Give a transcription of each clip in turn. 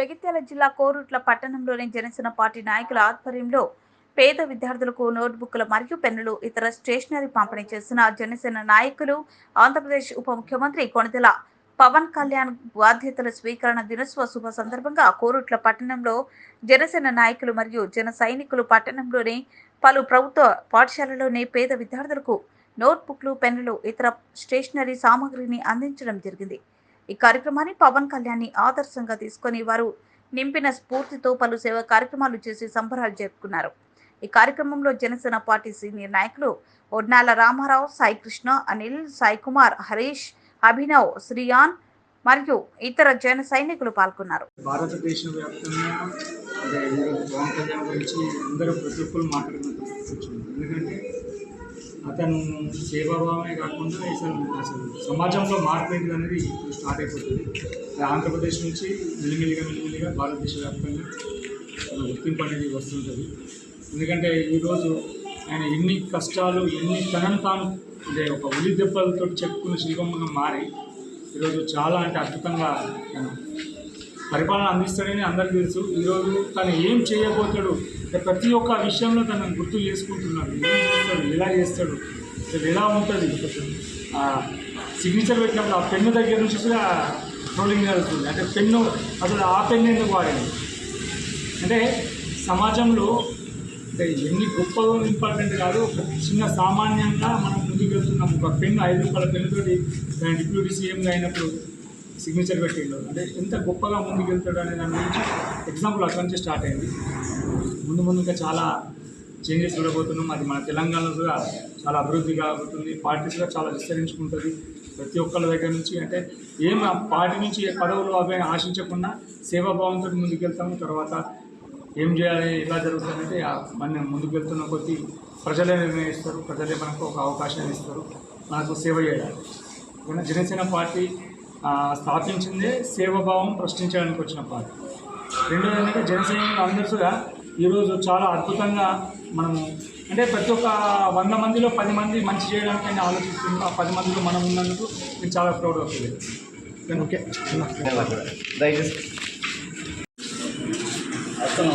జగిత్యాల జిల్లా కోరుట్ల పట్టణంలోని జనసేన పార్టీ నాయకుల ఆధ్వర్యంలో పేద విద్యార్థులకు నోట్బుక్లు మరియు పెన్నులు ఇతర స్టేషనరీ పంపిణీ చేసిన జనసేన నాయకులు ఆంధ్రప్రదేశ్ ఉప ముఖ్యమంత్రి కొణిదెల పవన్ కళ్యాణ్ బాధ్యతల స్వీకరణ దినోత్సవ శుభ సందర్భంగా కోరుట్ల పట్టణంలో జనసేన నాయకులు మరియు జన సైనికులు పట్టణంలోని పలు ప్రభుత్వ పాఠశాలలోని పేద విద్యార్థులకు నోట్బుక్లు పెన్నులు ఇతర స్టేషనరీ సామాగ్రిని అందించడం జరిగింది. ఈ కార్యక్రమాన్ని పవన్ కళ్యాణ్ ఆదర్శంగా తీసుకొని వారు నింపిన స్ఫూర్తితో పలు సేవా కార్యక్రమాలు చేసి సంబరాలు జరుపుకున్నారు. ఈ కార్యక్రమంలో జనసేన పార్టీ సీనియర్ నాయకులు ఒడ్నాల రామారావు సాయి కృష్ణ అనిల్ సాయి కుమార్ హరీష్ అభినవ్ శ్రీయాన్ మరియు ఇతర జన సైనికులు పాల్గొన్నారు. భారతదేశ వ్యాప్తంగా అంటే ఈరోజు పవన్ కళ్యాణ్ గురించి అందరూ ప్రతి ఒక్కరు మాట్లాడుకుంటూ ఎందుకంటే అతను సేవాభావమే కాకుండా అసలు అసలు సమాజంలో మార్పు ఏంటిది అనేది ఇప్పుడు స్టార్ట్ అయిపోతుంది. అది ఆంధ్రప్రదేశ్ నుంచి మెల్లిమెల్లిగా మెల్లిమెల్లిగా భారతదేశ వ్యాప్తంగా గుర్తింపు అనేది వస్తుంటుంది. ఎందుకంటే ఈరోజు ఆయన ఎన్ని కష్టాలు ఎన్ని తనను తాను అంటే ఒక ఉలి దెబ్బలతో చెప్పుకున్న శిల్పంగా మారి ఈరోజు చాలా అంటే అద్భుతంగా ఆయన పరిపాలన అందిస్తాడని అందరికీ తెలుసు. ఈరోజు తను ఏం చేయబోతాడు ప్రతి ఒక్క విషయంలో తనను గుర్తు చేసుకుంటున్నాడు. ఏం చేస్తాడు ఎలా చేస్తాడు అసలు ఎలా ఉంటుంది? సిగ్నేచర్ పెట్టినప్పుడు ఆ పెన్ను దగ్గర నుంచి కూడా ట్రోలింగ్ జరుగుతుంది అంటే పెన్ను అసలు ఆ పెన్ను ఎందుకు వాడింది అంటే సమాజంలో అంటే ఎన్ని గొప్పగా ఇంపార్టెంట్ కాదు ఒక చిన్న సామాన్యంగా మనం ముందుకు వెళ్తున్నాం ఒక పెన్ను ఐదు రూపాయల పెన్నుతోటి దాని డిప్యూటీ సీఎంగా అయినప్పుడు సిగ్నేచర్ పెట్టిండు. అంటే ఎంత గొప్పగా ముందుకు వెళ్తాడు అనే దాని గురించి ఎగ్జాంపుల్ అక్కడి నుంచి స్టార్ట్ అయింది. ముందు ముందు ఇంకా చాలా చేంజెస్ చూడబోతున్నాం. అది మన తెలంగాణలో కూడా చాలా అభివృద్ధి కాబోతుంది. పార్టీస్ కూడా చాలా విస్తరించుకుంటుంది. ప్రతి ఒక్కళ్ళ దగ్గర నుంచి అంటే ఏం పార్టీ నుంచి పదవులు అవి ఆశించకుండా సేవాభావంతో ముందుకెళ్తాము. తర్వాత ఏం చేయాలి ఎలా జరుగుతుందంటే మన మనం ముందుకు కొద్దీ ప్రజలే నిర్ణయిస్తారు. ప్రజలే మనకు ఒక అవకాశాన్ని ఇస్తారు. మనకు సేవ చేయాలి. జనసేన పార్టీ స్థాపించిందే సేవాభావం ప్రశ్నించడానికి వచ్చిన పార్టీ. రెండోది ఏంటంటే జనసేన అందరూ కూడా ఈరోజు చాలా అద్భుతంగా మనము అంటే ప్రతి ఒక్క వంద మందిలో పది మంది మంచి చేయడానికి ఆలోచిస్తున్నాం ఆ పది మందిలో మనం ఉన్నందుకు నేను చాలా ప్రౌడ్ అవుతుంది ఓకే. దయచేసి. అతను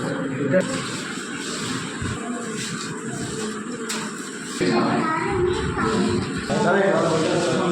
మార్చాలి సార్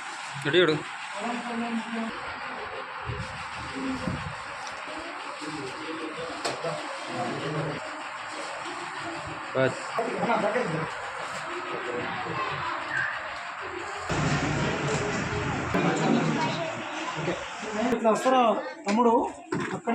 చూడు బస్ ఇట్లా వస్తారా తమ్ముడు అక్కడ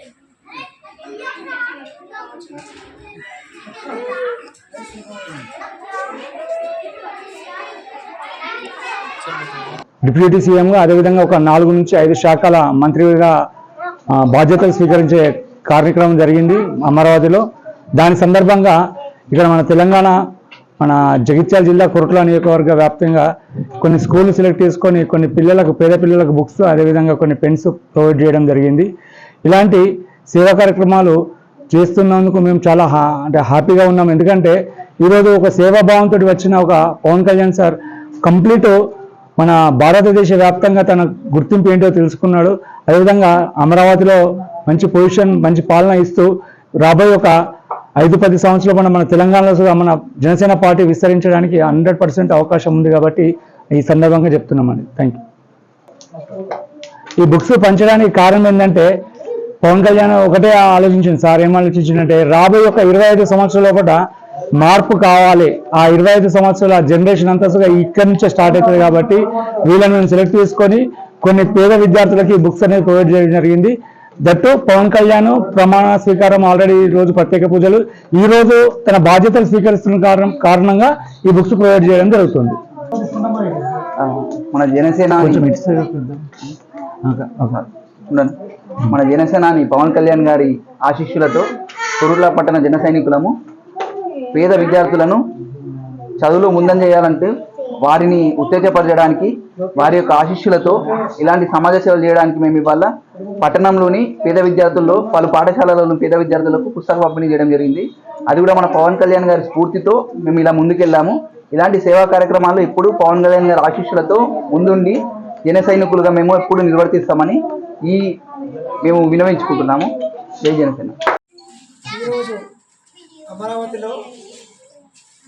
డిప్యూటీ సీఎంగా అదేవిధంగా ఒక నాలుగు నుంచి ఐదు శాఖల మంత్రిగా బాధ్యతలు స్వీకరించే కార్యక్రమం జరిగింది అమరావతిలో. దాని సందర్భంగా ఇక్కడ మన తెలంగాణ మన జగిత్యాల జిల్లా కురుట్ల నియోజకవర్గ వ్యాప్తంగా కొన్ని స్కూళ్ళు సెలెక్ట్ చేసుకొని కొన్ని పిల్లలకు పేద పిల్లలకు బుక్స్ అదేవిధంగా కొన్ని పెన్స్ ప్రొవైడ్ చేయడం జరిగింది. ఇలాంటి సేవా కార్యక్రమాలు చేస్తున్నందుకు మేము చాలా హా అంటే హ్యాపీగా ఉన్నాం. ఎందుకంటే ఈరోజు ఒక సేవాభావంతో వచ్చిన ఒక పవన్ కళ్యాణ్ సార్ కంప్లీట్ మన భారతదేశ వ్యాప్తంగా తన గుర్తింపు ఏంటో తెలుసుకున్నాడు. అదేవిధంగా అమరావతిలో మంచి పొజిషన్ మంచి పాలన ఇస్తూ రాబోయే ఒక ఐదు పది సంవత్సరాలు మన మన తెలంగాణలో మన జనసేన పార్టీ విస్తరించడానికి హండ్రెడ్ పర్సెంట్ అవకాశం ఉంది కాబట్టి ఈ సందర్భంగా చెప్తున్నామండి థ్యాంక్ యూ ఈ బుక్స్ పంచడానికి కారణం ఏంటంటే పవన్ కళ్యాణ్ ఒకటే ఆలోచించింది. సార్ ఏం ఆలోచించిందంటే రాబోయే ఒక ఇరవై ఐదు సంవత్సరాల లోపల మార్పు కావాలి. ఆ ఇరవై ఐదు సంవత్సరాల జనరేషన్ అంతా కూడా ఇక్కడి నుంచే స్టార్ట్ అవుతుంది కాబట్టి వీళ్ళని మేము సెలెక్ట్ చేసుకొని కొన్ని పేద విద్యార్థులకి బుక్స్ అనేది ప్రొవైడ్ చేయడం జరిగింది. దట్టు పవన్ కళ్యాణ్ ప్రమాణ స్వీకారం ఆల్రెడీ ఈ రోజు ప్రత్యేక పూజలు. ఈ రోజు తన బాధ్యతలు స్వీకరిస్తున్న కారణం కారణంగా ఈ బుక్స్ ప్రొవైడ్ చేయడం జరుగుతుంది. మన జనసేన. మన జనసేనాని పవన్ కళ్యాణ్ గారి ఆశీస్సులతో కురుట్ల పట్టణ జన సైనికులము పేద విద్యార్థులను చదువులో ముందంజ చేయాలంటే వారిని ఉత్తేజపరచడానికి వారి యొక్క ఆశిష్యులతో ఇలాంటి సమాజ సేవలు చేయడానికి మేము ఇవాళ పట్టణంలోని పేద విద్యార్థుల్లో పలు పాఠశాలలోని పేద విద్యార్థులకు పుస్తక పంపిణీ చేయడం జరిగింది. అది కూడా మన పవన్ కళ్యాణ్ గారి స్ఫూర్తితో మేము ఇలా ముందుకెళ్ళాము. ఇలాంటి సేవా కార్యక్రమాలు ఎప్పుడు పవన్ కళ్యాణ్ గారి ఆశీస్సులతో ముందుండి జన సైనికులుగా మేము ఎప్పుడు నిర్వర్తిస్తామని ఈ మేము వినవించుకుంటున్నాము. జై జనసేన. ఈరోజు అమరావతిలో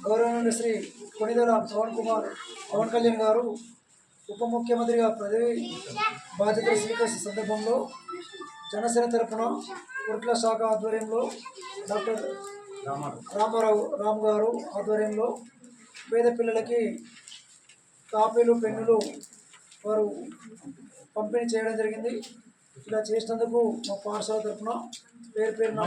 గౌరవనీయులు శ్రీ కొణిదెల పవన్ కుమార్ పవన్ కళ్యాణ్ గారు ఉప ముఖ్యమంత్రిగా పదవి బాధ్యతలు స్వీకరించిన సందర్భంలో జనసేన తరఫున కుట్ల శాఖ ఆధ్వర్యంలో డాక్టర్ రామారావు రామ్ గారు ఆధ్వర్యంలో పేద పిల్లలకి కాపీలు పెన్నులు వారు పంపిణీ చేయడం జరిగింది. ఇలా చేసినందుకు మా పాఠశాల తరఫున పేరు పేరున